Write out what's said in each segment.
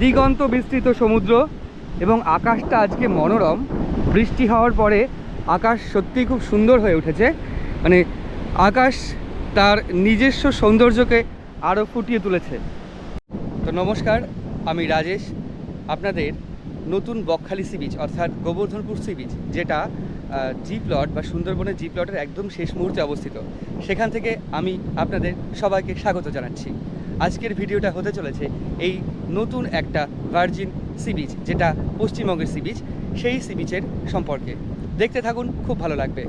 দিগন্ত বিস্তৃত সমুদ্র এবং আকাশটা আজকে মনোরম। বৃষ্টি হওয়ার পরে আকাশ সত্যিই খুব সুন্দর হয়ে উঠেছে। মানে আকাশ তার নিজস্ব সৌন্দর্যকে আরও ফুটিয়ে তুলেছে। তো নমস্কার, আমি রাজেশ। আপনাদের নতুন বকখালি সি বিচ, অর্থাৎ গোবর্ধনপুর সি বিচ, যেটা জি প্লট বা সুন্দরবনের জি প্লটের একদম শেষ মুহূর্তে অবস্থিত। সেখান থেকে আমি আপনাদের সবাইকে স্বাগত জানাচ্ছি। আজকের ভিডিওটা হতে চলেছে এই নতুন একটা ভার্জিন সি বিচ যেটা পশ্চিমবঙ্গের সি বিচ সেই সি বিচের সম্পর্কে। দেখতে থাকুন, খুব ভালো লাগবে।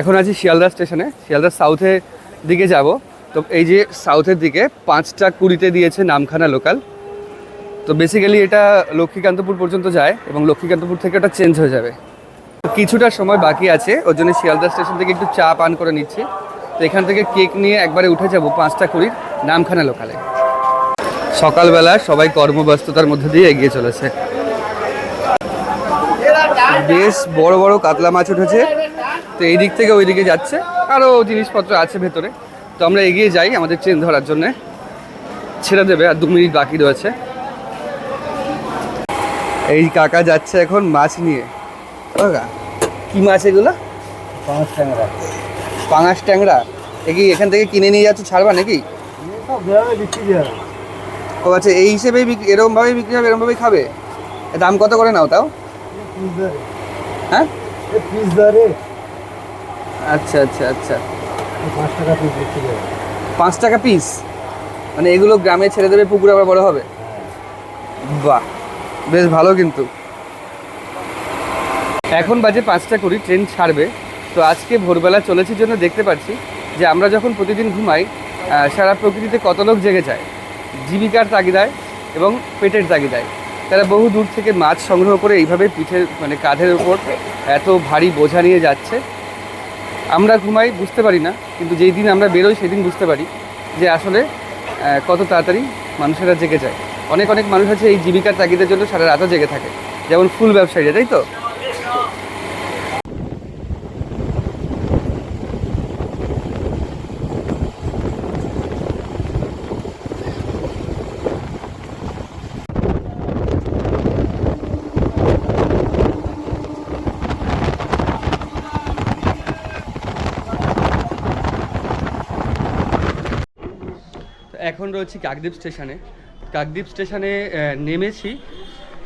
এখন আছি শিয়ালদা স্টেশনে। শিয়ালদা সাউথের দিকে যাব। তো এই যে সাউথের দিকে পাঁচটা কুড়িতে দিয়েছে নামখানা লোকাল। তো বেসিক্যালি এটা লক্ষ্মীকান্তপুর পর্যন্ত যায় এবং লক্ষ্মীকান্তপুর থেকে ওটা চেঞ্জ হয়ে যাবে। কিছুটা সময় বাকি আছে, ওর জন্য শিয়ালদা স্টেশন থেকে একটু চা পান করে নিচ্ছি। তো এখান থেকে কেক নিয়ে একবারে উঠে যাব পাঁচটা কুড়ির নামখানা লোকালে। সকালবেলা সবাই কর্মব্যস্ততার মধ্যে দিয়ে এগিয়ে চলেছে। বেশ বড় বড় কাতলা মাছ উঠেছে। তো এই দিক থেকে ওই দিকে যাচ্ছে। আরও জিনিসপত্র আছে ভেতরে। তো আমরা এগিয়ে যাই আমাদের ট্রেন ধরার জন্যে। ছেড়ে দেবে আর দু মিনিট বাকি রয়েছে। এই কাকা যাচ্ছে এখন মাছ নিয়ে। কাকা কি মাছ এগুলো? পাঁচ ট্যাংরা। পাঙাশ ট্যাংরা। এ কি এখান থেকে কিনে নিয়ে যাচ্ছে ছাড়বা নাকি? ও আচ্ছা এই হিসেবেই বিক্রি এরকমভাবেই বিক্রি হবে এরকমভাবেই খাবে? দাম কত করে নাও তাও? হ্যাঁ? আচ্ছা আচ্ছা আচ্ছা। পাঁচ টাকা পিস মানে এগুলো গ্রামে ছেড়ে দেবে, পুকুরে আবার বড় হবে? বাহ, বেশ ভালো কিন্তু। এখন বাজে পাঁচটা করি ট্রেন ছাড়বে। তো আজকে ভোরবেলা চলেছি জন্য দেখতে পাচ্ছি যে আমরা যখন প্রতিদিন ঘুমাই সারা প্রকৃতিতে কত লোক জেগে যায়? জীবিকার তাগিদায় এবং পেটের তাগিদায়। তারা বহু দূর থেকে মাছ সংগ্রহ করে এইভাবে পিঠের মানে কাঁধের উপর এত ভারী বোঝা নিয়ে যাচ্ছে। আমরা ঘুমাই, বুঝতে পারি না, কিন্তু যেই দিন আমরা বেরোই সেদিন বুঝতে পারি যে আসলে কত তাড়াতাড়ি মানুষেরা জেগে যায়। অনেক অনেক মানুষ আছে এই জীবিকার তাগিদের জন্য সারা রাতও জেগে থাকে। যেমন ফুল ব্যবসায়ীরা, তাই তো? রয়েছি কাকদ্বীপ স্টেশনে। কাকদ্বীপ স্টেশনে নেমেছি।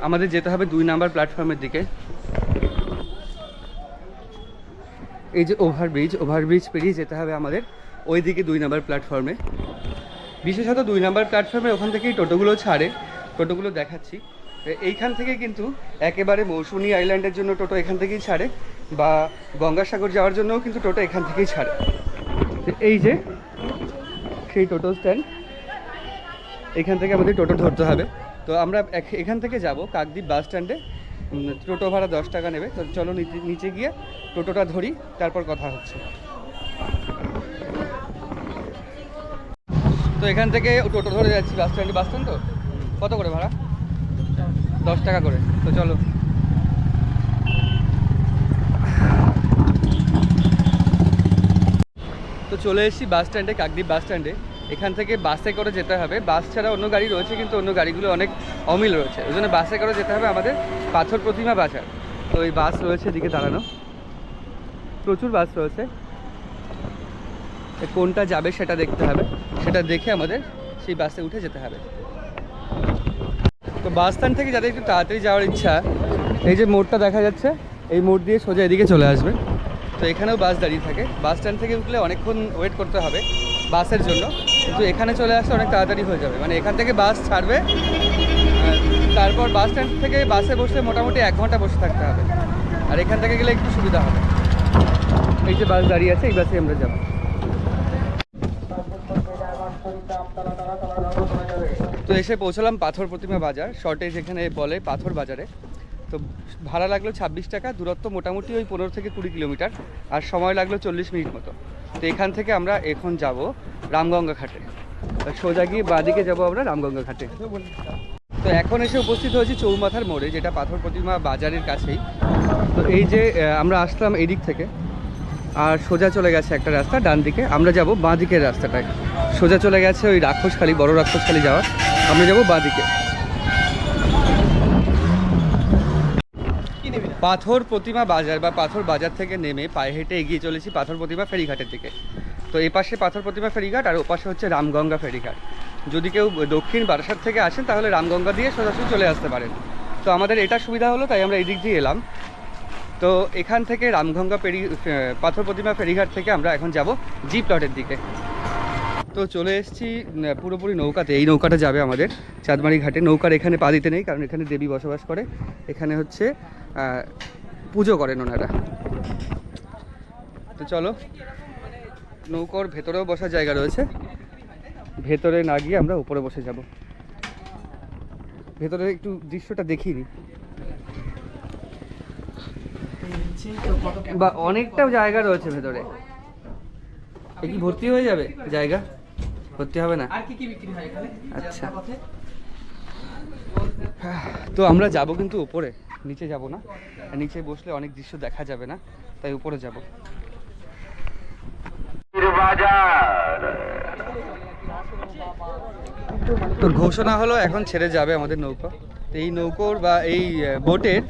আমাদের যেতে হবে দুই নাম্বার প্ল্যাটফর্মের দিকে। এই যে ওভারব্রিজ ওভারব্রিজ পেরিয়ে যেতে হবে আমাদের ওই দিকে দুই নাম্বার প্ল্যাটফর্মে। বিশেষত দুই নাম্বার প্ল্যাটফর্মে ওখান থেকেই টোটোগুলো ছাড়ে। টোটোগুলো দেখাচ্ছি। এইখান থেকে কিন্তু একেবারে মৌসুনি আইল্যান্ডের জন্য টোটো এখান থেকেই ছাড়ে বা গঙ্গাসাগর যাওয়ার জন্যও কিন্তু টোটো এখান থেকেই ছাড়ে। এই যে সেই টোটো স্ট্যান্ড এখান থেকে আমাদের টোটো ধরতে হবে। তো আমরা এখ- এখান থেকে যাব কাকদ্বীপ বাস স্ট্যান্ডে। টোটো ভাড়া দশ টাকা নেবে। তো চলো নিচে গিয়ে টোটোটা ধরি, তারপর কথা হচ্ছে। তো এখান থেকে টোটো ধরে যাচ্ছি বাস স্ট্যান্ডে। বাস স্ট্যান্ড তো? কত করে ভাড়া? দশ টাকা করে। তো চলো। তো চলে এসেছি বাস স্ট্যান্ডে, কাকদ্বীপ বাস স্ট্যান্ডে। এখান থেকে বাসে করে যেতে হবে। বাস ছাড়া অন্য গাড়ি রয়েছে, কিন্তু অন্য গাড়িগুলো অনেক অমিল রয়েছে। ওই জন্য বাসে করে যেতে হবে আমাদের পাথর প্রতিমা বাজার। তো এই বাস রয়েছে এদিকে দাঁড়ানো। প্রচুর বাস রয়েছে। কোনটা যাবে সেটা দেখতে হবে। সেটা দেখে আমাদের সেই বাসে উঠে যেতে হবে। তো বাস স্ট্যান্ড থেকে যাদের একটু তাড়াতাড়ি যাওয়ার ইচ্ছা, এই যে মোড়টা দেখা যাচ্ছে, এই মোড় দিয়ে সোজা এদিকে চলে আসবে। তো এখানেও বাস দাঁড়িয়ে থাকে। বাস স্ট্যান্ড থেকে উঠলে অনেকক্ষণ ওয়েট করতে হবে বাসের জন্য। কিন্তু এখানে চলে আসলে অনেক তাড়াতাড়ি হয়ে যাবে। মানে এখান থেকে বাস ছাড়বে তারপর বাস স্ট্যান্ড থেকে বাসে বসলে মোটামুটি এক ঘণ্টা বসে থাকতে হবে। আর এখান থেকে গেলে একটু সুবিধা হবে। এই যে বাস দাঁড়িয়ে আছে, এই বাসে আমরা যাব। তো এসে পৌঁছলাম পাথর প্রতিমা বাজার। শর্টে যেখানে বলে পাথর বাজারে। তো ভাড়া লাগল ছাব্বিশ টাকা, দূরত্ব মোটামুটি ওই পনেরো থেকে কুড়ি কিলোমিটার। আর সময় লাগল চল্লিশ মিনিট মতো। তো এখান থেকে আমরা এখন যাব রামগঙ্গা ঘাটে। সোজা গিয়ে বাঁদিকে যাব আমরা রামগঙ্গা ঘাটে। তো এখন এসে উপস্থিত হয়েছি চৌমাথার মোড়ে, যেটা পাথর প্রতিমা বাজারের কাছেই। তো এই যে আমরা আসলাম এদিক থেকে, আর সোজা চলে গেছে একটা রাস্তা ডান দিকে। আমরা যাব বাঁ দিকের রাস্তাটায়। সোজা চলে গেছে ওই রাক্ষসখালি, বড় রাক্ষসখালি যাওয়ার। আমরা যাব বাঁ দিকে পাথর প্রতিমা বাজার বা পাথর বাজার থেকে নেমে পায়ে হেঁটে এগিয়ে চলেছি পাথর প্রতিমা ফেরিঘাটের দিকে। তো এ পাশে পাথর প্রতিমা ফেরিঘাট আর ও পাশে হচ্ছে রামগঙ্গা ফেরিঘাট। যদি কেউ দক্ষিণ বারাসাত থেকে আসেন তাহলে রামগঙ্গা দিয়ে সরাসরি চলে আসতে পারেন। তো আমাদের এটা সুবিধা হলো, তাই আমরা এই দিক দিয়ে এলাম। তো এখান থেকে রামগঙ্গা পেরি পাথর প্রতিমা ফেরিঘাট থেকে আমরা এখন যাব জি প্লটের দিকে। তো চলে এসেছি পুরোপুরি নৌকাতে। এই নৌকাটা যাবে আমাদের চাঁদমারি ঘাটে। নৌকার এখানে পা দিতে নেই, কারণ এখানে দেবী বসবাস করে। এখানে হচ্ছে পুজো করেন ওনারা। তো চলো, নৌকোর ভেতরেও বসার জায়গা রয়েছে। ভেতরে না গিয়ে আমরা উপরে বসে যাব। ভেতরে একটু দৃশ্যটা দেখিনি বা অনেকটা জায়গা রয়েছে ভেতরে। কি ভর্তি হয়ে যাবে জায়গা? ভর্তি হবে না? আর কি কি বিক্রি হয় এখানে? আচ্ছা। তো আমরা যাব কিন্তু উপরে। নিচে যাব না। নিচে বসলে অনেক দৃশ্য দেখা যাবে না তাই উপরে যাব। তো ঘোষণা হলো এখন ছেড়ে যাবে আমাদের নৌকা। তো এই নৌকোর বা এই বোটের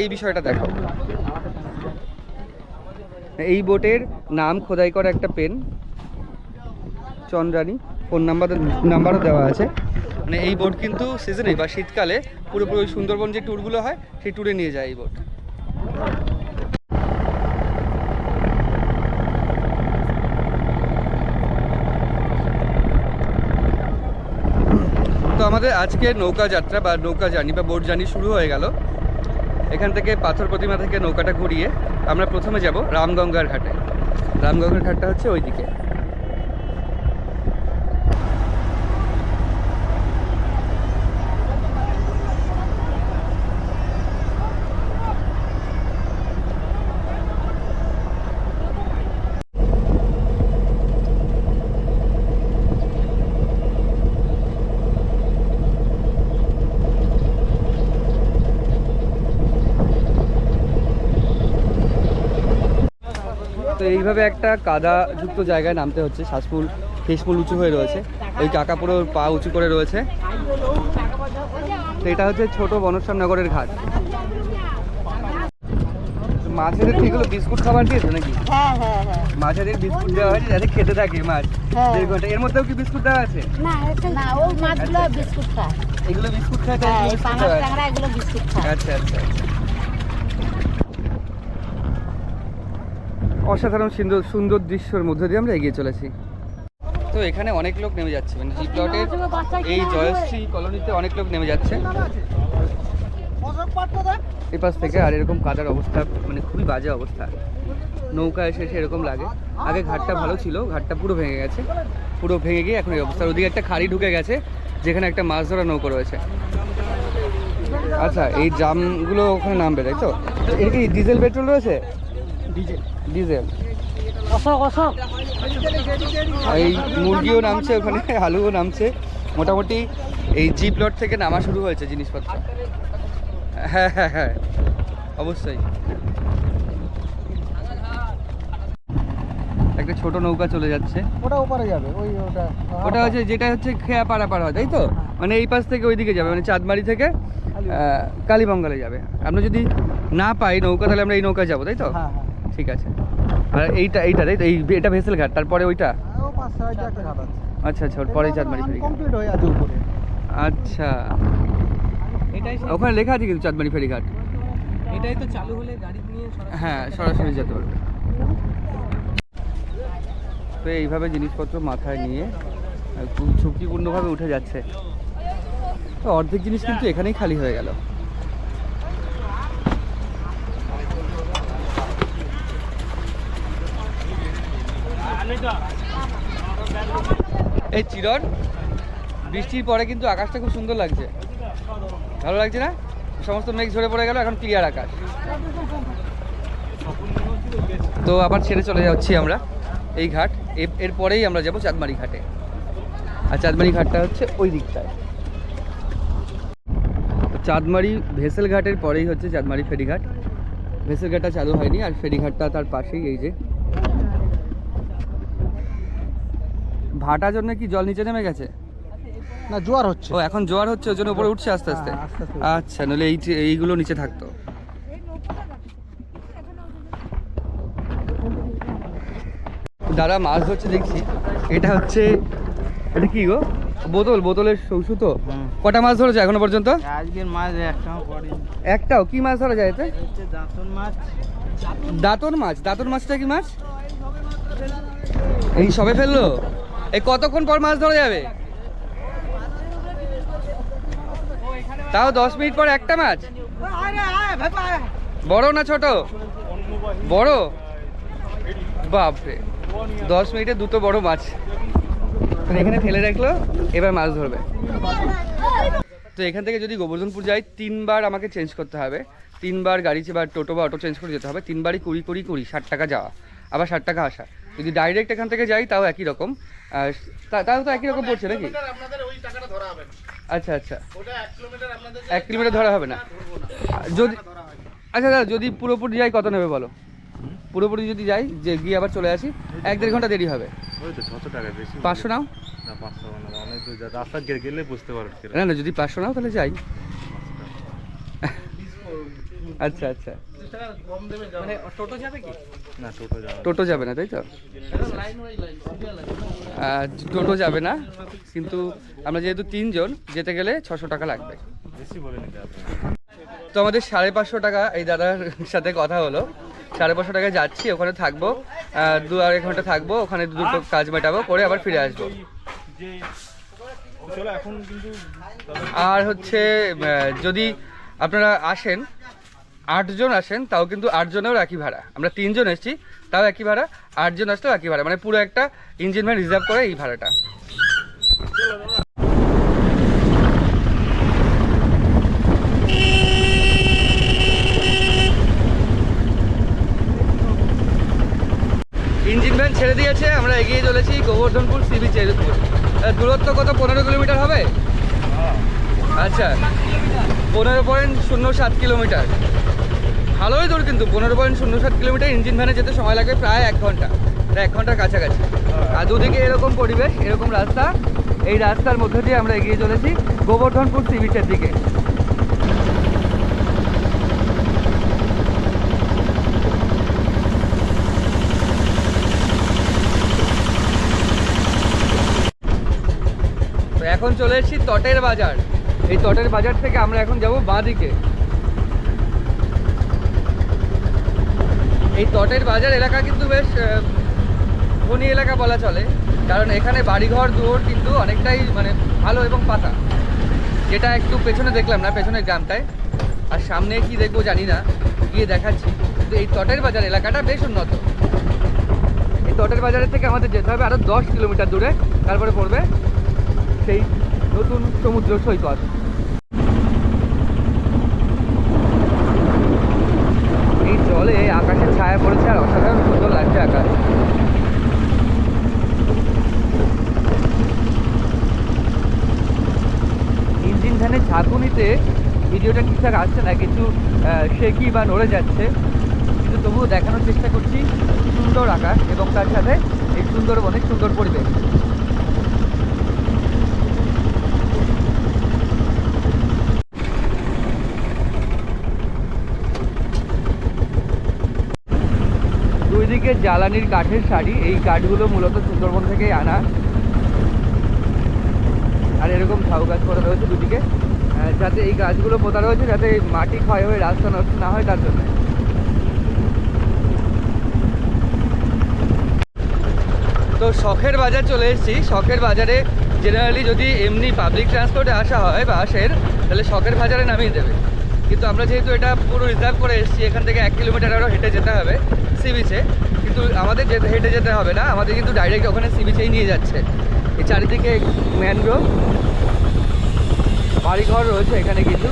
এই বিষয়টা দেখো এই বোটের নাম খোদাই করা একটা পেন। চন্দ্রানী ফোন নাম্বার নাম্বারও দেওয়া আছে। মানে এই বোট কিন্তু সিজনে বা শীতকালে পুরোপুরি ওই সুন্দরবন যে ট্যুরগুলো হয়, সেই ট্যুরে নিয়ে যায় এই বোট তো আমাদের আজকে নৌকা যাত্রা বা নৌকা জার্নি বা বোট জার্নি শুরু হয়ে গেল। এখান থেকে পাথর প্রতিমা থেকে নৌকাটা ঘুরিয়ে আমরা প্রথমে যাব রামগঙ্গার ঘাটে। রামগঙ্গার ঘাটটা হচ্ছে ওইদিকে তো এইভাবে একটা কাদা যুক্ত জায়গায় নামতে হচ্ছে। শ্বাসফুল ফেসফুল উঁচু হয়ে রয়েছে। ওই কাকা পুরো পা উঁচু করে রয়েছে। এটা হচ্ছে ছোট বনশ্যাম নগরের ঘাট। তো মাছেদের কি এগুলো বিস্কুট খাবার দিয়েছে নাকি? হ্যাঁ হ্যাঁ হ্যাঁ। মাছেদের বিস্কুট দেওয়া হয়েছে যাতে খেতে থাকে মাছ। হ্যাঁ। এর মধ্যেও কি বিস্কুট দেওয়া আছে? না ও মাছগুলো বিস্কুট খায়। এগুলো বিস্কুট খায় তাই হ্যাঁ এই বিস্কুট পাঙাশ দেওয়া আছে ট্যাংরা এগুলো বিস্কুট খায় আচ্ছা আচ্ছা আচ্ছা। অসাধারণ সুন্দর সুন্দর দৃশ্যের মধ্যে দিয়ে আমরা এগিয়ে চলেছি। তো এখানে অনেক লোক নেমে যাচ্ছে। মানে জি প্লটের এই জয়শ্রী কলোনিতে অনেক লোক নেমে যাচ্ছে। এই পাশ থেকে আর এরকম কাদার অবস্থা মানে খুবই বাজে অবস্থা। নৌকা এসে এসে এরকম লাগে। আগে ঘাটটা ভালো ছিল ঘাটটা পুরো ভেঙে গেছে। পুরো ভেঙে গিয়ে এখন এই অবস্থা ওদিকে একটা খাড়ি ঢুকে গেছে যেখানে একটা মাছ ধরা নৌকা রয়েছে। আচ্ছা এই জামগুলো ওখানে নামবে তাই তো? এটা কি ডিজেল পেট্রোল রয়েছে? ডিজেল। এই মুরগিও নামছে ওখানে আলুও নামছে। মোটামুটি এই জি প্লট থেকে নামা শুরু হয়েছে জিনিসপত্র। হ্যাঁ হ্যাঁ হ্যাঁ। অবশ্যই। একটা ছোট নৌকা চলে যাচ্ছে। ওটা ওপারে যাবে ওই ওটা। ওটা হচ্ছে যেটা হচ্ছে খেয়া পাড়া পাড়া হয় তাই তো? মানে এই পাশ থেকে ওইদিকে যাবে মানে চাঁদমারি থেকে কালীবঙ্গালে যাবে। আমরা যদি না পাই নৌকা তাহলে আমরা এই নৌকা যাব তাই তো? হ্যাঁ হ্যাঁ। ঠিক আছে। আর এইটা এইটা তাই এই এটা ভেসেল ঘাট তারপরে ওইটা? আচ্ছা আচ্ছা পরেই চাঁদমারি ফেরি কমপ্লিট হয়ে আছে উপরে। আচ্ছা। এটাই ওখানে লেখা আছে কিন্তু চাঁদমারি ফেরি ঘাট। এটাই তো চালু হলে গাড়ি নিয়ে হ্যাঁ সরাসরি যেতে পারবে তো এইভাবে জিনিসপত্র মাথায় নিয়ে খুব ঝুঁকিপূর্ণভাবে উঠে যাচ্ছে। তো অর্ধেক জিনিস কিন্তু এখানেই খালি হয়ে গেল। এই চিরন, বৃষ্টির পরে কিন্তু আকাশটা খুব সুন্দর লাগছে। ভালো লাগছে না? সমস্ত মেঘ ঝরে পড়ে গেল, এখন ক্লিয়ার আকাশ। তো আবার ছেড়ে চলে যাচ্ছি আমরা এই ঘাট। এরপরেই আমরা যাব চাঁদমারি ঘাটে। আর চাঁদমারি ঘাটটা হচ্ছে ওই দিকটায়। চাঁদমারি ভেসেল ঘাটের পরেই হচ্ছে চাঁদমারি ফেরিঘাট। ভেসেল ঘাটটা চালু হয়নি, আর ফেরিঘাটটা তার পাশেই এই যে ভাটার জন্য কি জল নিচে নেমে গেছে? না জোয়ার হচ্ছে। ও এখন জোয়ার হচ্ছে ওই জন্য উপরে উঠছে আস্তে আস্তে? হ্যাঁ। আচ্ছা নইলে এই এইগুলো নিচে থাকতো। দাদা মাছ ধরছে দেখছি। এটা হচ্ছে এটা কি গো? বোতল বোতলের সৌসু তো? কটা মাছ ধরেছে এখনও পর্যন্ত? আজকের মাছ একটাও একটাও? কি মাছ ধরা যায় এতে? দাঁতন মাছ। দাঁতন মাছ? দাঁতন মাছটা কি মাছ? এই সবে ফেলল? এই কতক্ষণ পর মাছ ধরা যাবে? তাও দশ মিনিট পর একটা মাছ? বড় না ছোট? বড়? বাপরে। দশ মিনিটে দুটো বড় মাছ। এখানে ফেলে রাখল, এবার মাছ ধরবে। তো এখান থেকে যদি গোবর্ধনপুর যাই, তিনবার আমাকে চেঞ্জ করতে হবে। তিনবার গাড়ি বা টোটো বা অটো চেঞ্জ করে যেতে হবে। তিনবারই কুড়ি কুড়ি কুড়ি, ষাট টাকা যাওয়া। আবার ষাট টাকা আসা। যদি ডাইরেক্ট এখান থেকে যাই, তাও একই রকম। তাও তো একই রকম পড়ছে নাকি? আচ্ছা আচ্ছা। এক কিলোমিটার ধরা হবে না। যদি আচ্ছা দাদা যদি পুরোপুরি যাই কত নেবে বলো? পুরোপুরি যদি যাই যে গিয়ে আবার চলে আসি এক দেড় ঘণ্টা দেরি হবে। ওই তো ছশো টাকা বেশি। পাঁচশো নাও? না পাঁচশো না অনেক দূর যা- রাস্তা গে- গেলে বুঝতে পারো। কীরকম। না না যদি পাঁচশো নাও তাহলে যাই। আচ্ছা আচ্ছা। মানে টোটো যাবে কি? না টোটো যাবে না। তাই তো? টোটো যাবে না কিন্তু আমরা যেহেতু তিনজন যেতে গেলে ছশো টাকা লাগবে। তো আমাদের সাড়ে পাঁচশো টাকা এই দাদার সাথে কথা হলো। সাড়ে পাঁচশো টাকায় যাচ্ছি ওখানে থাকব। দু আড়াই ঘণ্টা থাকব ওখানে দু দুটো কাজ মেটাবো করে আবার ফিরে আসব। আর হচ্ছে যদি আপনারা আসেন আটজন আসেন তাও কিন্তু আটজনেও একই ভাড়া। আমরা তিনজন এসেছি তাও একই ভাড়া আটজন আসলেও একই ভাড়া। মানে পুরো একটা ইঞ্জিন ভ্যান রিজার্ভ করে এই ভাড়াটা। ইঞ্জিন ভ্যান ছেড়ে দিয়েছে আমরা এগিয়ে চলেছি গোবর্ধনপুর সি বিচের দূরত্ব কত? পনেরো কিলোমিটার হবে? আচ্ছা পনেরো পয়েন্ট শূন্য সাত কিলোমিটার। ভালোই দূর কিন্তু পনেরো পয়েন্ট শূন্য সাত কিলোমিটার ইঞ্জিন ভ্যানে যেতে সময় লাগে প্রায় এক ঘণ্টা। প্রায় এক ঘণ্টার কাছাকাছি। আর দুদিকে এরকম পরিবেশ এরকম রাস্তা এই রাস্তার মধ্যে দিয়ে আমরা এগিয়ে চলেছি গোবর্ধনপুর সি বিচের দিকে। তো এখন চলে এসেছি তটের বাজার। এই তটের বাজার থেকে আমরা এখন যাব বাঁ এই তটের বাজার এলাকা কিন্তু বেশ ধনী এলাকা বলা চলে, কারণ এখানে বাড়িঘর, দুয়ার কিন্তু অনেকটাই মানে ভালো এবং পাতা যেটা একটু পেছনে দেখলাম না, পেছনের গ্রামটায়। আর সামনে কি দেখব জানি না, গিয়ে দেখাচ্ছি। কিন্তু এই তটের বাজার এলাকাটা বেশ উন্নত। এই তটের বাজারের থেকে আমাদের যেতে হবে আরও দশ কিলোমিটার দূরে, তারপরে পড়বে সেই নতুন সমুদ্র সৈকত এই জলে আকাশের ছায়া পড়েছে আর অসাধারণ সুন্দর লাগছে আকাশ। ইঞ্জিন ফ্যানের ঝাঁকুনিতে ভিডিওটা ঠিকঠাক আসছে না, কিছু শেকি বা নড়ে যাচ্ছে। কিন্তু তবুও দেখানোর চেষ্টা করছি সুন্দর আকাশ এবং তার সাথে এই সুন্দরবনের সুন্দর পরিবেশ। দিকে জ্বালানির কাঠের শাড়ি এই কাঠগুলো মূলত সুন্দরবন থেকেই আনা। আর এরকম ঝাউ গাছ করা রয়েছে দুদিকে। যাতে এই গাছগুলো পোতা রয়েছে, যাতে মাটি ক্ষয় হয়ে রাস্তা নষ্ট না হয় তার জন্য। তো শখের বাজার চলে এসেছি। শখের বাজারে জেনারেলি যদি এমনি পাবলিক ট্রান্সপোর্টে আসা হয় বাসের, তাহলে শখের বাজারে নামিয়ে দেবে। কিন্তু আমরা যেহেতু এটা পুরো রিজার্ভ করে এসেছি, এখান থেকে এক কিলোমিটার আরও হেঁটে যেতে হবে। সি বিচে কিন্তু আমাদের যেতে, হেঁটে যেতে হবে না। আমাদের কিন্তু ডাইরেক্ট ওখানে সি বিচেই নিয়ে যাচ্ছে। এই চারিদিকে ম্যানগ্রোভ বাড়িঘর রয়েছে এখানে কিন্তু।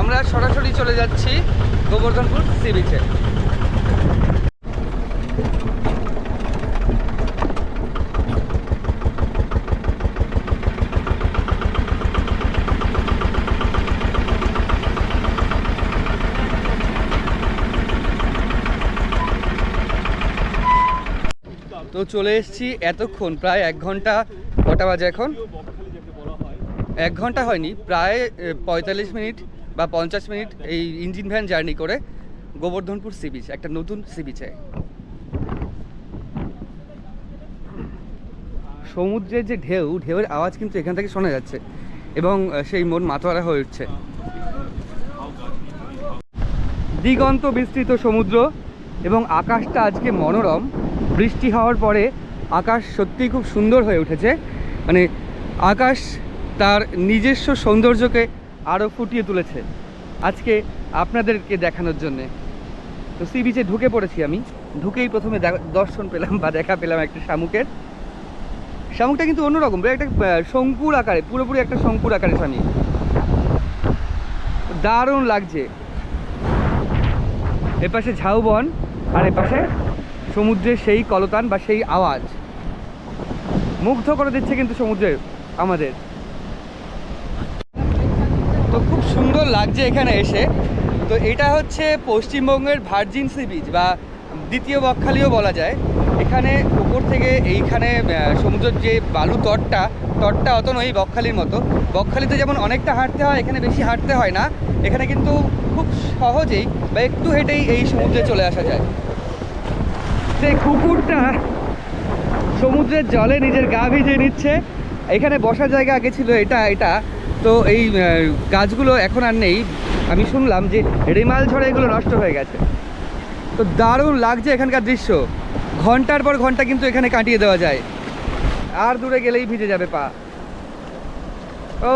আমরা সরাসরি চলে যাচ্ছি গোবর্ধনপুর সি বিচে চলে এসেছি এতক্ষণ, প্রায় এক ঘণ্টা, কটা বাজে এখন? এক ঘণ্টা হয়নি, প্রায় পঁয়তাল্লিশ মিনিট বা পঞ্চাশ মিনিট এই ইঞ্জিন ভ্যান জার্নি করে গোবর্ধনপুর সি বিচ, একটা নতুন সি বিচে। সমুদ্রের যে ঢেউ, ঢেউয়ের আওয়াজ কিন্তু এখান থেকে শোনা যাচ্ছে এবং সেই মন মাতোয়ারা হয়ে উঠছে। দিগন্ত বিস্তৃত সমুদ্র এবং আকাশটা আজকে মনোরম। বৃষ্টি হওয়ার পরে আকাশ সত্যিই খুব সুন্দর হয়ে উঠেছে। মানে আকাশ তার নিজস্ব সৌন্দর্যকে আরও ফুটিয়ে তুলেছে। আজকে আপনাদেরকে দেখানোর জন্যে। তো সি বিচে ঢুকে পড়েছি আমি। ঢুকেই প্রথমে দর্শন পেলাম বা দেখা পেলাম একটা শামুকের। শামুকটা কিন্তু অন্যরকম একটা শঙ্কুর আকারে, পুরোপুরি একটা শঙ্কুর আকারে স্বামী। দারুণ লাগছে। এপাশে ঝাউবন, আর এপাশে সমুদ্রের সেই কলতান বা সেই আওয়াজ। মুগ্ধ করে দিচ্ছে কিন্তু সমুদ্রের আমাদের। তো খুব সুন্দর লাগছে এখানে এসে। তো এটা হচ্ছে পশ্চিমবঙ্গের ভার্জিন সি বিচ বা দ্বিতীয় বকখালিও বলা যায়। এখানে উপর থেকে এইখানে সমুদ্রের যে বালু তটটা তটটা অত নয় বকখালির মতো। বকখালিতে যেমন অনেকটা হাঁটতে হয়, এখানে বেশি হাঁটতে হয় না। এখানে কিন্তু খুব সহজেই বা একটু হেঁটেই এই সমুদ্রে চলে আসা যায়। সেই কুকুরটা সমুদ্রের জলে নিজের গা ভিজিয়ে নিচ্ছে। এখানে বসার জায়গা আগে ছিল এটা এটা। তো এই গাছগুলো এখন আর নেই। আমি শুনলাম যে রেমাল ঝড়ে এগুলো নষ্ট হয়ে গেছে। তো দারুণ লাগছে এখানকার দৃশ্য। ঘণ্টার পর ঘণ্টা কিন্তু এখানে কাটিয়ে দেওয়া যায়। আর দূরে গেলেই ভিজে যাবে পা। ও,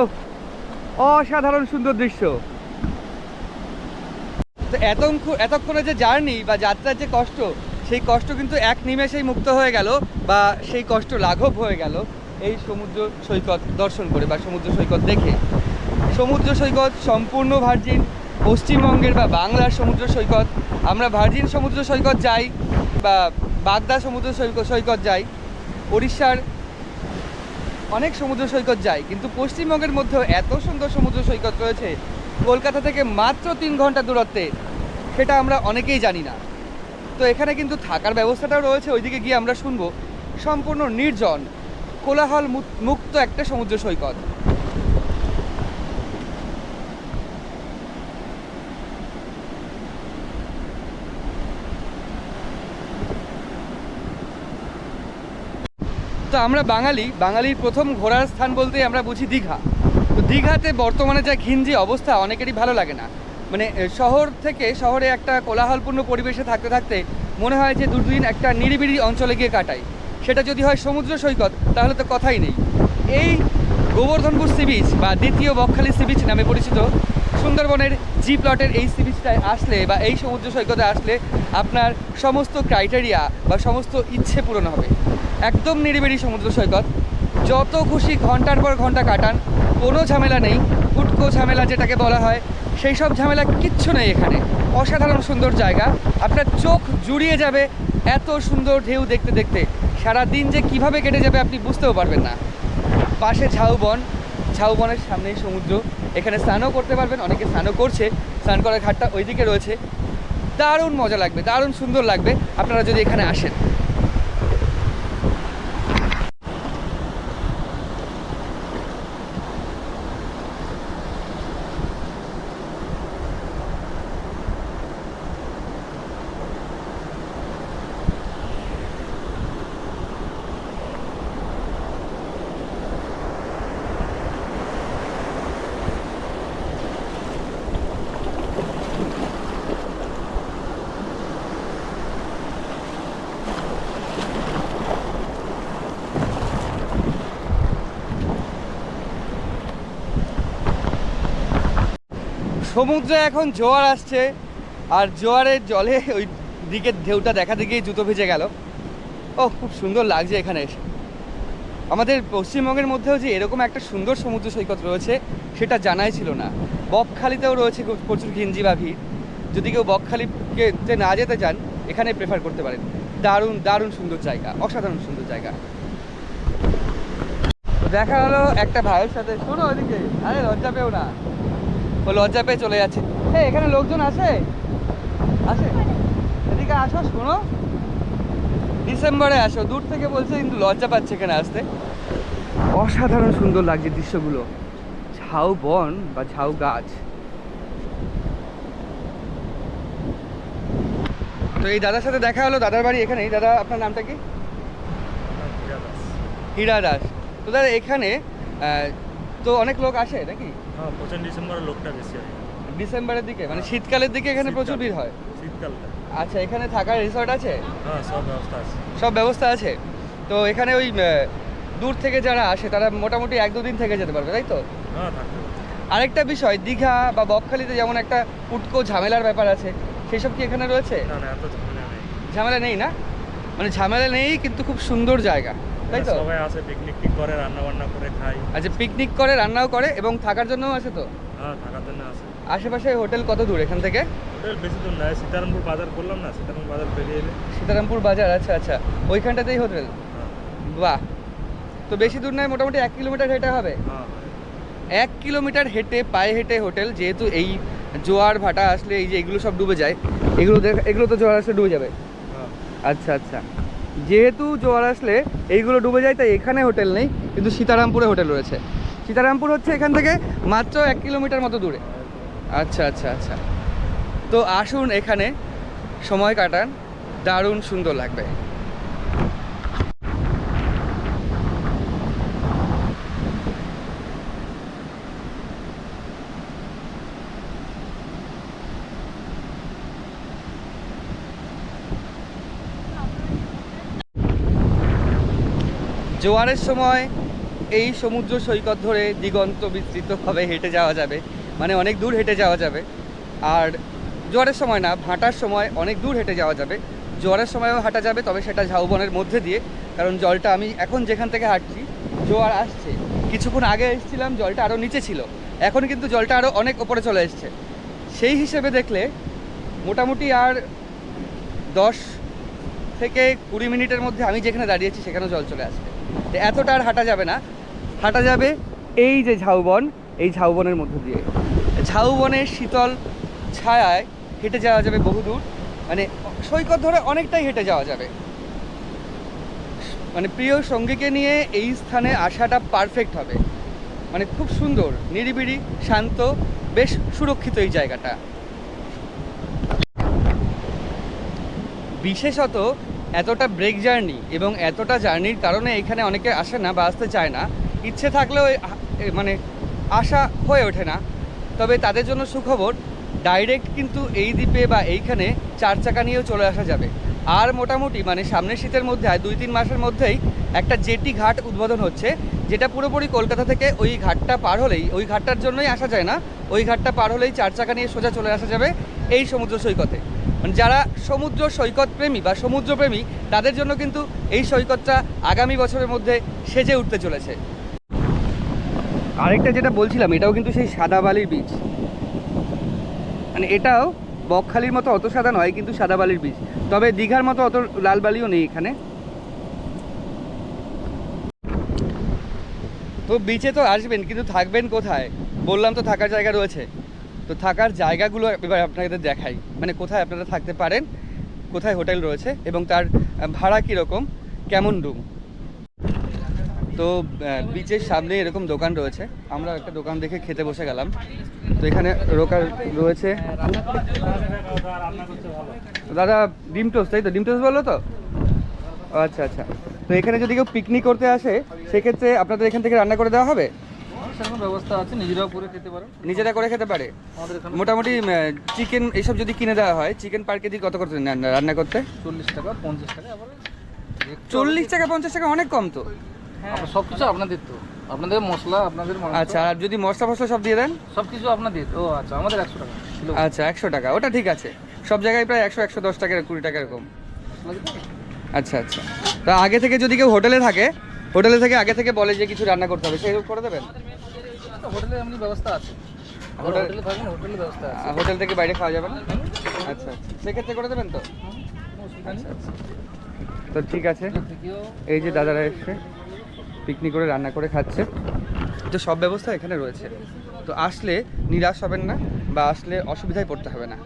অসাধারণ সুন্দর দৃশ্য। তো এতক্ষণ, এতক্ষণে যে জার্নি বা যাত্রার যে কষ্ট সেই কষ্ট কিন্তু এক নিমেষেই মুক্ত হয়ে গেল বা সেই কষ্ট লাঘব হয়ে গেল এই সমুদ্র সৈকত দর্শন করে বা সমুদ্র সৈকত দেখে। সমুদ্র সৈকত সম্পূর্ণ ভার্জিন, পশ্চিমবঙ্গের বা বাংলার সমুদ্র সৈকত। আমরা ভার্জিন সমুদ্র সৈকত যাই বা বাগদা সমুদ্র সৈকত সৈকত যাই উড়িষ্যার অনেক সমুদ্র সৈকত যাই, কিন্তু পশ্চিমবঙ্গের মধ্যেও এত সুন্দর সমুদ্র সৈকত রয়েছে, কলকাতা থেকে মাত্র তিন ঘণ্টা দূরত্বে, সেটা আমরা অনেকেই জানি না। তো এখানে কিন্তু থাকার ব্যবস্থাটাও রয়েছে, ওইদিকে গিয়ে আমরা শুনব। সম্পূর্ণ নির্জন, কোলাহল মুক্ত একটা সমুদ্র সৈকত। তো আমরা বাঙালি, বাঙালির প্রথম ঘোরার স্থান বলতে আমরা বুঝি দীঘা। তো দীঘাতে বর্তমানে যা ঘিঞ্জি অবস্থা, অনেকেরই ভালো লাগে না। মানে শহর থেকে শহরে একটা কোলাহলপূর্ণ পরিবেশে থাকতে থাকতে মনে হয় যে দুদিন একটা নিরিবিড়ি অঞ্চলে গিয়ে কাটাই সেটা যদি হয় সমুদ্র সৈকত, তাহলে তো কথাই নেই। এই গোবর্ধনপুর সি বিচ বা দ্বিতীয় বকখালি সি বিচ নামে পরিচিত সুন্দরবনের জি প্লটের এই সি বিচটায় আসলে বা এই সমুদ্র সৈকতে আসলে আপনার সমস্ত ক্রাইটেরিয়া বা সমস্ত ইচ্ছে পূরণ হবে। একদম নিরিবিলি সমুদ্র সৈকত। যত খুশি ঘণ্টার পর ঘণ্টা কাটান, কোনো ঝামেলা নেই। ফুটকো ঝামেলা যেটাকে বলা হয় সেই সব ঝামেলা কিচ্ছু নেই এখানে। অসাধারণ সুন্দর জায়গা। আপনার চোখ জুড়িয়ে যাবে এত সুন্দর ঢেউ দেখতে দেখতে। সারা দিন যে কীভাবে কেটে যাবে আপনি বুঝতেও পারবেন না। পাশে ঝাউবন ঝাউবনের সামনেই সমুদ্র। এখানে স্নানও করতে পারবেন, অনেকে স্নানও করছে। স্নান করার ঘাটটা ওইদিকে রয়েছে। দারুণ মজা লাগবে, দারুণ সুন্দর লাগবে। আপনারা যদি এখানে আসেন। সমুদ্রে এখন জোয়ার আসছে আর জোয়ারের জলে ওই দিকের ঢেউটা দেখা দিকেই জুতো ভিজে গেল। ও খুব সুন্দর লাগছে এখানে এসে। আমাদের পশ্চিমবঙ্গের মধ্যেও যে এরকম একটা সুন্দর সমুদ্র সৈকত রয়েছে, সেটা জানাই ছিল না। বকখালিতেও রয়েছে প্রচুর ঘিঞ্জি বা ভিড়। যদি কেউ বকখালিকে না যেতে চান, এখানে প্রেফার করতে পারেন। দারুণ দারুণ সুন্দর জায়গা, অসাধারণ সুন্দর জায়গা। দেখা হলো একটা ভাইয়ের সাথে। শোনো ওদিকে। আরে, লজ্জা পেও না। ও লজ্জা পেয়ে চলে যাচ্ছে। হ্যাঁ এখানে লোকজন আসে আসে এদিকে আসো, শোনো। ডিসেম্বরে আসো, দূর থেকে বলছে কিন্তু লজ্জা পাচ্ছে এখানে আসতে। অসাধারণ সুন্দর লাগছে দৃশ্যগুলো। ঝাউ বন বা ঝাউ গাছ। তো এই দাদার সাথে দেখা হলো, দাদার বাড়ি এখানেই দাদা, আপনার নামটা কি? হীরা দাস। তো দাদা, এখানে তো অনেক লোক আসে নাকি? হ্যাঁ ডিসেম্বরের লোকটা বেশি হয় ডিসেম্বরের দিকে মানে শীতকালের দিকে এখানে প্রচুর ভিড় হয়? শীতকালটা। আচ্ছা এখানে থাকার রিসর্ট আছে? হ্যাঁ সব ব্যবস্থা আছে। সব ব্যবস্থা আছে? তো এখানে ওই দূর থেকে যারা আসে তারা মোটামুটি এক দুদিন থেকে যেতে পারবে তাই তো? হ্যাঁ আরেকটা বিষয় দীঘা বা বকখালিতে যেমন একটা উটকো ঝামেলার ব্যাপার আছে সেই সব কি এখানে রয়েছে? না না এত ঝামেলা নেই। ঝামেলা নেই না? মানে ঝামেলা নেই কিন্তু খুব সুন্দর জায়গা। তাই তো? সবাই আসে পিকনিক টিক করে রান্না বান্না করে খাই। আচ্ছা পিকনিক করে রান্নাও করে এবং থাকার জন্যও আছে তো? হ্যাঁ থাকার জন্য আসে। আশেপাশে হোটেল কত দূর এখান থেকে? হোটেল বেশি দূর নয় সীতারামপুর বাজার বললাম না সীতারামপুর বাজার বেরিয়ে এলে। সীতারামপুর বাজার আচ্ছা আচ্ছা। ওইখানটাতেই হোটেল হ্যাঁ। বাহ। তো বেশি দূর নয় মোটামুটি এক কিলোমিটার হেঁটে হবে? হ্যাঁ এক কিলোমিটার হেঁটে পায়ে হেঁটে হোটেল যেহেতু এই জোয়ার ভাটা আসলে এই যে এগুলো সব ডুবে যায় এগুলো এগুলো তো জোয়ার আসলে ডুবে যাবে। হ্যাঁ। আচ্ছা আচ্ছা। যেহেতু জোয়ার আসলে এইগুলো ডুবে যায়, তাই এখানে হোটেল নেই, কিন্তু সীতারামপুরে হোটেল রয়েছে। সীতারামপুর হচ্ছে এখান থেকে মাত্র এক কিলোমিটার মতো দূরে। আচ্ছা আচ্ছা আচ্ছা। তো আসুন এখানে, সময় কাটান, দারুণ সুন্দর লাগবে। জোয়ারের সময় এই সমুদ্র সৈকত ধরে দিগন্ত বিস্তৃতভাবে হেঁটে যাওয়া যাবে। মানে অনেক দূর হেঁটে যাওয়া যাবে। আর জোয়ারের সময় না, ভাটার সময় অনেক দূর হেঁটে যাওয়া যাবে। জোয়ারের সময়ও হাঁটা যাবে, তবে সেটা ঝাউবনের মধ্যে দিয়ে। কারণ জলটা আমি এখন যেখান থেকে হাঁটছি, জোয়ার আসছে। কিছুক্ষণ আগে এসেছিলাম, জলটা আরও নিচে ছিল। এখন কিন্তু জলটা আরও অনেক ওপরে চলে এসছে। সেই হিসেবে দেখলে মোটামুটি আর দশ থেকে কুড়ি মিনিটের মধ্যে আমি যেখানে দাঁড়িয়েছি, সেখানেও জল চলে আসবে। তো এতটা আর হাঁটা যাবে না। হাঁটা যাবে এই যে ঝাউবন, এই ঝাউবনের মধ্য দিয়ে। ঝাউবনের শীতল ছায়ায় হেঁটে যাওয়া যাবে বহুদূর। মানে সৈকত ধরে অনেকটাই হেঁটে যাওয়া যাবে। মানে প্রিয় সঙ্গীকে নিয়ে এই স্থানে আসাটা পারফেক্ট হবে। মানে খুব সুন্দর নিরিবিড়ি শান্ত, বেশ সুরক্ষিত এই জায়গাটা। বিশেষত এতটা ব্রেক জার্নি এবং এতটা জার্নির কারণে এখানে অনেকে আসে না বা আসতে চায় না। ইচ্ছে থাকলেও মানে আসা হয়ে ওঠে না। তবে তাদের জন্য সুখবর ডাইরেক্ট কিন্তু এই দ্বীপে বা এইখানে চার চাকা নিয়েও চলে আসা যাবে। আর মোটামুটি মানে সামনের শীতের মধ্যে আর দুই তিন মাসের মধ্যেই একটা জেটি ঘাট উদ্বোধন হচ্ছে, যেটা পুরোপুরি কলকাতা থেকে ওই ঘাটটা পার হলেই, ওই ঘাটটার জন্যই আসা যায় না। ওই ঘাটটা পার হলেই চার চাকা নিয়ে সোজা চলে আসা যাবে। এই সমুদ্র সৈকতে। মানে যারা সমুদ্র সৈকত প্রেমী বা সমুদ্র প্রেমী, তাদের জন্য কিন্তু এই সৈকতটা আগামী বছরের মধ্যে সেজে উঠতে চলেছে। আরেকটা যেটা বলছিলাম, এটাও কিন্তু সেই সাদা বালির বীজ। মানে এটাও বকখালির মতো অত সাদা নয়, কিন্তু সাদা বালির বীজ। তবে দীঘার মতো অত লাল বালিও নেই এখানে। তো বিচে তো আসবেন, কিন্তু থাকবেন কোথায়? বললাম তো থাকার জায়গা রয়েছে। তো থাকার জায়গাগুলো এবার আপনাদের দেখাই। মানে কোথায় আপনারা থাকতে পারেন, কোথায় হোটেল রয়েছে এবং তার ভাড়া কীরকম, কেমন রুম তো বিচের সামনে এরকম দোকান রয়েছে। আমরা একটা দোকান দেখে খেতে বসে গেলাম। তো এখানে রোকার রয়েছে। দাদা, ডিম টোস্ট, তাই তো? ডিম টোস্ট বলল তো? আচ্ছা আচ্ছা। তো এখানে যদি কেউ পিকনিক করতে আসে, সেক্ষেত্রে আপনাদের এখান থেকে রান্না করে দেওয়া হবে? সেরকম ব্যবস্থা আছে নিজেরাও করে খেতে পারেন। নিজেরা করে খেতে পারে? আমাদের মোটামুটি চিকেন এইসব যদি কিনে দেওয়া হয় চিকেন পার কেজি কত করতে নেন রান্না করতে? চল্লিশ টাকা পঞ্চাশ টাকা আবার চল্লিশ টাকা পঞ্চাশ টাকা অনেক কম তো। আপনার সব কিছু আপনাদের তো। আপনাদের মশলা আপনাদের আচ্ছা আর যদি মশলা ফসলা সব দিয়ে দেন? সব কিছু আপনাদের ও আচ্ছা আমাদের একশো টাকা আচ্ছা একশো টাকা ওটা ঠিক আছে। সব জায়গায় প্রায় একশো একশো দশ টাকা কুড়ি টাকা এরকম। আচ্ছা আচ্ছা। তা আগে থেকে যদি কেউ হোটেলে থাকে হোটেলে থেকে আগে থেকে বলে যে কিছু রান্না করতে হবে সেরকম করে দেবেন? হোটেলে এমনি ব্যবস্থা আছে। হোটেল- থাকবেন হোটেলের ব্যবস্থা আছে। হোটেল থেকে বাইরে খাওয়া যাবে না? আচ্ছা আচ্ছা। সেক্ষেত্রে করে দেবেন তো? আচ্ছা আচ্ছা। তো ঠিক আছে। এই যে দাদারা এসছে পিকনিক করে রান্না করে খাচ্ছে। তো সব ব্যবস্থা এখানে রয়েছে। তো আসলে নিরাশ হবেন না বা আসলে অসুবিধায় পড়তে হবে না।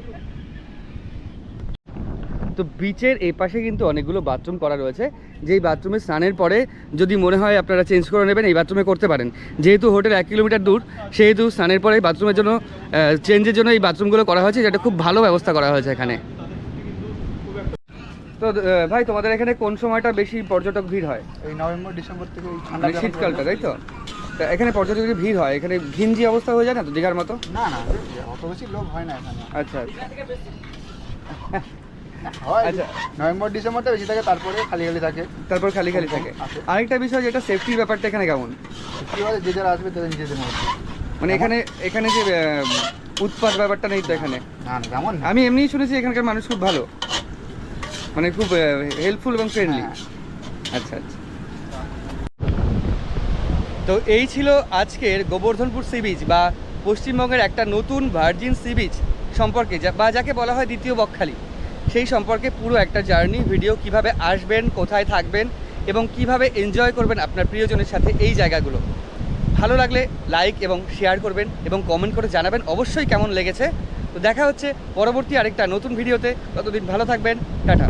তো বিচের এই পাশে কিন্তু অনেকগুলো বাথরুম করা রয়েছে। যেই বাথরুমে স্নানের পরে যদি মনে হয় আপনারা চেঞ্জ করে নেবেন এই বাথরুমে করতে পারেন। যেহেতু হোটেল এক কিলোমিটার দূর সেহেতু স্নানের পরে বাথরুমের জন্য চেঞ্জের জন্য এই বাথরুমগুলো করা হয়েছে যেটা খুব ভালো ব্যবস্থা করা হয়েছে এখানে। তো ভাই তোমাদের এখানে কোন সময়টা বেশি পর্যটক ভিড় হয়? এই নভেম্বর ডিসেম্বর থেকে মানে শীতকালটা তাই তো? তা এখানে পর্যটকের ভিড় হয়? এখানে ঘিঞ্জি অবস্থা হয়ে যায় না তো দীঘার মতো? না না অত বেশি লোক হয় না এখানে। আচ্ছা আচ্ছা। আচ্ছা। নভেম্বর ডিসেম্বরটা বেশি থাকে তারপরে খালি খালি থাকে। তারপর খালি খালি থাকে। আরেকটা বিষয় যেটা সেফটির ব্যাপারটা এখানে কেমন? যে যারা আসবে তাদের নিজেদের মধ্যে। মানে এখানে এখানে যে উৎপাত ব্যাপারটা নেই তো এখানে? আমি এমনিই শুনেছি এখানকার মানুষ খুব ভালো। মানে খুব হেল্পফুল এবং ফ্রেন্ডলি হ্যাঁ। আচ্ছা আচ্ছা। তো এই ছিল আজকের গোবর্ধনপুর সি বিচ বা পশ্চিমবঙ্গের একটা নতুন ভার্জিন সি বিচ সম্পর্কে যা বা যাকে বলা হয় দ্বিতীয় বকখালি। সেই সম্পর্কে পুরো একটা জার্নি ভিডিও কীভাবে আসবেন, কোথায় থাকবেন এবং কীভাবে এনজয় করবেন আপনার প্রিয়জনের সাথে এই জায়গাগুলো। ভালো লাগলে লাইক এবং শেয়ার করবেন এবং কমেন্ট করে জানাবেন অবশ্যই কেমন লেগেছে। তো দেখা হচ্ছে পরবর্তী আরেকটা নতুন ভিডিওতে ততদিন ভালো থাকবেন, টাটা।